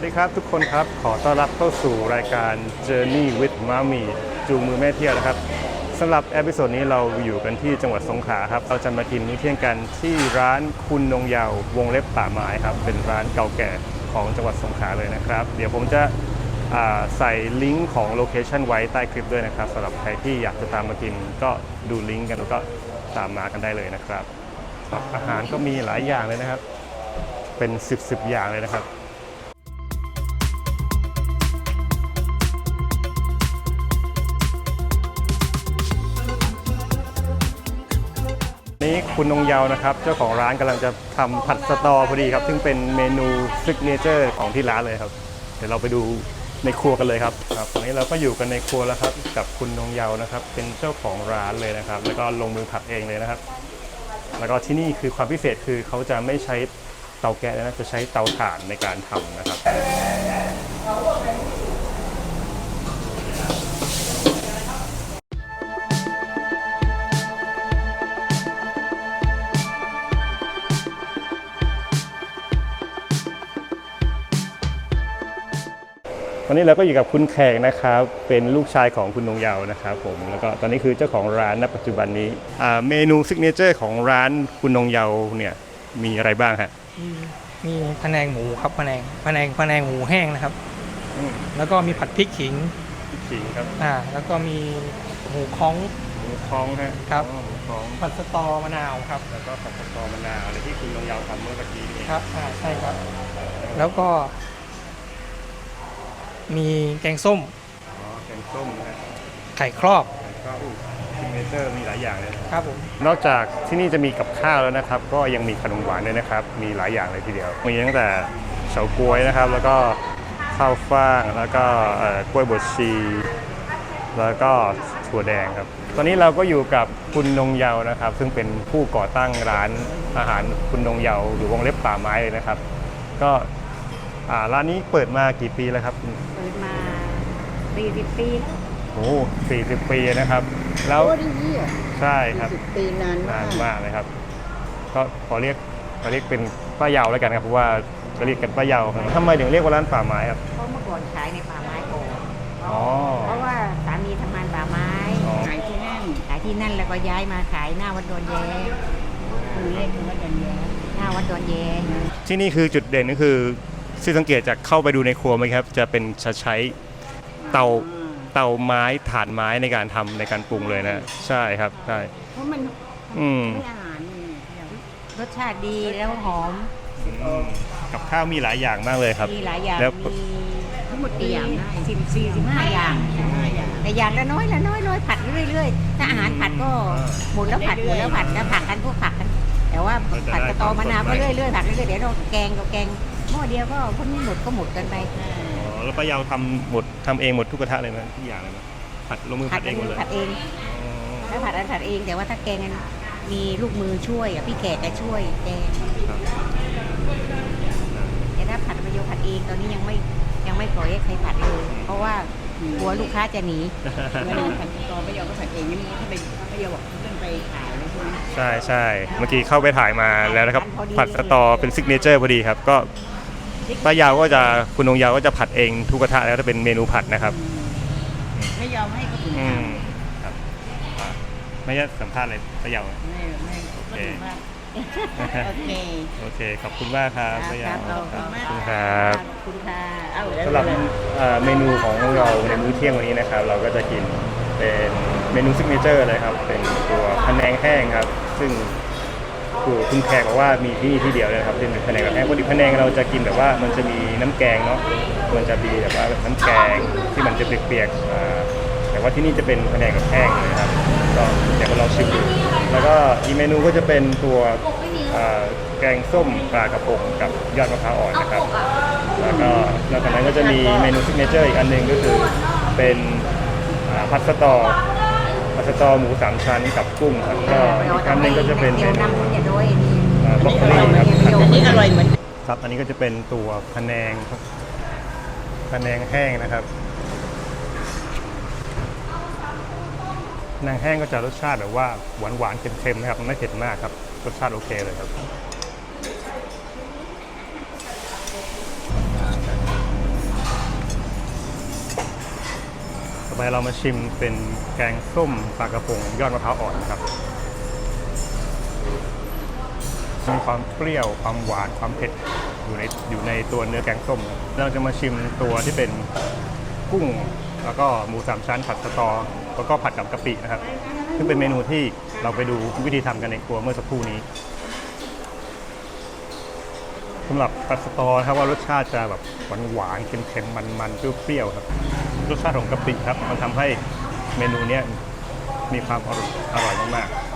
วัสดีครับทุกคนครับ ขอต้อนรับเข้าสู่รายการ Journey with Mami จูงมือแม่เที่ยวนะครับสำหรับเอพิโซดนี้เราอยู่กันที่จังหวัดสงขลาครับ เราจะมากินมื้อเที่ยงกันที่ร้านคุณนงเยาววงเล็บป่าไม้ครับ เป็นร้านเก่าแก่ของจังหวัดสงขลาเลยนะครับ เดี๋ยวผมจะใส่ลิงก์ของโลเคชันไว้ใต้คลิปด้วยนะครับสำหรับใครที่อยากจะตามมากินก็ดูลิงก์กันแล้วก็ตามมากันได้เลยนะครับครับอาหารก็มีหลายอย่างเลยนะครับ เป็น 10บสอย่างเลยนะครับ นี่คุณนงเยาวนะครับ เจ้าของร้านกำลังจะทำผัดสตอพอดีครับ ซึ่งเป็นเมนูซิกเนเจอร์ของที่ร้านเลยครับ เดี๋ยวเราไปดูในครัวกันเลยครับครับตอนนี้เราก็อยู่กันในครัวแล้วครับ กับคุณนงเยาวนะครับ เป็นเจ้าของร้านเลยนะครับ แล้วก็ลงมือผัดเองเลยนะครับ แล้วก็ที่นี่คือความพิเศษคือเขาจะไม่ใช้เตาแก๊สนะจะใช้เตาถ่านในการทำนะครับ ตอนนี้เราก็อยู่กับคุณแขกนะครับ เป็นลูกชายของคุณนงเยาวนะครับผม แล้วก็ตอนนี้คือเจ้าของร้านณปัจจุบันนี้อ่าเมนูซิกเนเจอร์ของร้านคุณนงเยาวเนี่ยมีอะไรบ้างฮะมีพะแนงหมูครับพะแนงพะแนงพะแนงหมูแห้งนะครับอืมแล้วก็มีผัดพริกขิงพริกขิงครับอ่าแล้วก็มีหมูค้องหมูคล้องฮะครับอ๋อหมูคล้องผัดสตอมะนาวครับ แล้วก็ผัดสตอมะนาวอะไรที่คุณนงเยาวทำเมื่อกี้นี่ครับอ่าใช่ครับ แล้วก็ มีแกงส้ม อ๋อแกงส้มนะฮะไข่ครอบ แล้วก็ซิกเนเจอร์มีหลายอย่างเลยนะครับผม นอกจากที่นี่จะมีกับข้าวแล้วนะครับ ก็ยังมีขนมหวานด้วยนะครับ มีหลายอย่างเลยทีเดียว มีตั้งแต่เฉาก๊วยนะครับ แล้วก็ข้าวฟ่าง แล้วก็เอ่อกล้วยบดชี แล้วก็ถั่วแดงครับ ตอนนี้เราก็อยู่กับคุณนงเยานะครับ ซึ่งเป็นผู้ก่อตั้งร้านอาหารคุณนงเยาหรือวงเล็บป่าไม้เลยนะครับ ก็ อ่าร้านนี้เปิดมากี่ปีแล้วครับเปิดมา40ปีแล้วโอ้สี่สิบปีนะครับ แล้วโอ้ดีเยี่ยใช่ครับสิบปีนานมานากนมากเลยครับ ก็ขอเรียกขอเรียกเป็นป้าเยาแล้วกันครับเพราะว่าจะเรียกกันป้าเยาครับทำไมถึงเรียกว่าร้านป่าไม้ครับ เพราะเมื่อก่อนขายในป่าไม้ก่อนอ๋อ เพราะว่าสามีทำงานป่าไม้อ๋อขายที่นั่นขายที่นั่นแล้วก็ย้ายมาขายหน้าวัดดอนแยคือเรียกคือวัดดอนแยหน้าวัดดอนแยที่นี่คือจุดเด่นก็คือ ที่สังเกตจากเข้าไปดูในครัวไหมครับ จะเป็นจะใช้เตาเตาไม้ถ่านไม้ในการทำในการปรุงเลยนะ ใช่ครับใช่เพราะมันอืมไม่อาหารนี่รสชาติดีแล้วหอมอืมกับข้าวมีหลายอย่างมากเลยครับ มีหลายอย่างแล้วมีทั้งหมดกี่อย่างได้สิบสี่สิบห้าอย่างแต่อย่างละน้อยละน้อยน้อยผัดเรื่อยๆถ้าอาหารผัดก็หมดแล้วผัดหมดแล้วผัดแล้วผัดกันพวกผัดกัน แต่ว่าผัดกระตอมะนาวก็เรื่อยๆผัดเรื่อยๆเดี๋ยวเราแกงก็แกง หม้อเดียวก็พวกนี้หมดก็หมดกันไปอ๋อแล้วป้าเยาทำหมดทำเองหมดทุกกระทะเลยนะทุกอย่างเลยนะผัดลงมือผัผัดดเองหมดเลยผัดเองอ๋อแล้วผัดอันผัดเองแต่ว่าถ้าแกงกันมีลูกมือช่วยอะพี่แขกก็ช่วยแกงครับแต่ถ้าผัดประโยชน์ผัดเองตอนนี้ยังไม่ยังไม่ปล่อยให้ใครผัดเลย เพราะว่ากลัวลูกค้าจะหนีเวลาผัดตอไม่ยอมก็ผัดเองนี่มันถ้าไปไม่ยอมบอกเพื่อนไปขายเลยใช่ไหมใช่ใช่เมื่อกี้เข้าไปถ่ายมาแล้วนะครับ ผัดสตอเป็นซิกเนเจอร์พอดีครับก็ ป้ายาวก็จะคุณนงยาวก็จะผัดเองทุกกระทะแล้วถ้าเป็นเมนูผัดนะครับไม่ยอมให้คนอื่นอืทมครับอะไม่ใช่สัมภาษณ์เลยป้ายาวำไม่ไม่โอเคก็ถือว่าโอเคโอเค ขอบคุณมากครับป้ายาวครับขอบขอบคุณมากคุณครับขอบคุณค่ะเอาสำหรับเอ่อเมนูของเราในมื้อเที่ยงวันนี้นะครับ เราก็จะกินเป็นเมนูซิกเนเจอร์เลยครับ เป็นตัวพะแนงแห้งครับ ซึ่ง คือคุณแขกบอกว่ามีที่นี่ที่เดียวเลยครับเป็นพะแนงแบบแห้งปกติพะแนงเราจะกินแบบว่ามันจะมีน้ำแกงเนาะมันจะมีแบบว่าน้ำแกงที่มันจะเปียกๆอ่าแต่ว่าที่นี่จะเป็นพะแนงแบบแห้งเลยครับก็เดี๋ยวเราลองชิมดูแล้วก็อีกเมนูก็จะเป็นตัวอ่าแกงส้มปลากระพงกับยอดมะพร้าวอ่อนนะครับ แล้วก็นอกจากนั้นก็จะมีเมนูซิกเนเจอร์อีกอันหนึ่งก็คือเป็นอ่าผัดสะตอ ผัดสตอหมูสามชั้นกับกุ้งครับก็อีกอันหนึ่งก็จะเป็นเมเดี๋ยวนูนำคุณอย่าโดยนี่บล็อกโคลี่ครับอันนี้อร่อยเหมือนครับอันนี้ก็จะเป็นตัวพะแนงครับพะแนงแห้งนะครับนางแห้งก็จะรสชาติแบบว่าหวานหวานๆเค็มๆนะครับไม่เผ็ดมากครับรสชาติโอเคเลยครับ ไปเรามาชิมเป็นแกงส้มปลากระพงยอดมะพร้าวอ่อนนะครับมีความเปรี้ยวความหวานความเผ็ดอยู่ในอยู่ในตัวเนื้อแกงส้มเราจะมาชิมตัวที่เป็นกุ้ง แล้วก็หมูสามชั้นผัดสตอ แล้วก็ผัดกับกะปินะครับ ซึ่งเป็นเมนูที่เราไปดูวิธีทำกันในครัวเมื่อสักครู่นี้สำหรับผัดสตอนะครับว่ารสชาติจะแบบหวานหวานๆเค็มๆมันๆเปรี้ยวๆครับ รสชาติของกะปิครับ มันทำให้เมนูเนี้ยมีความอร่อยอร่อยมากๆ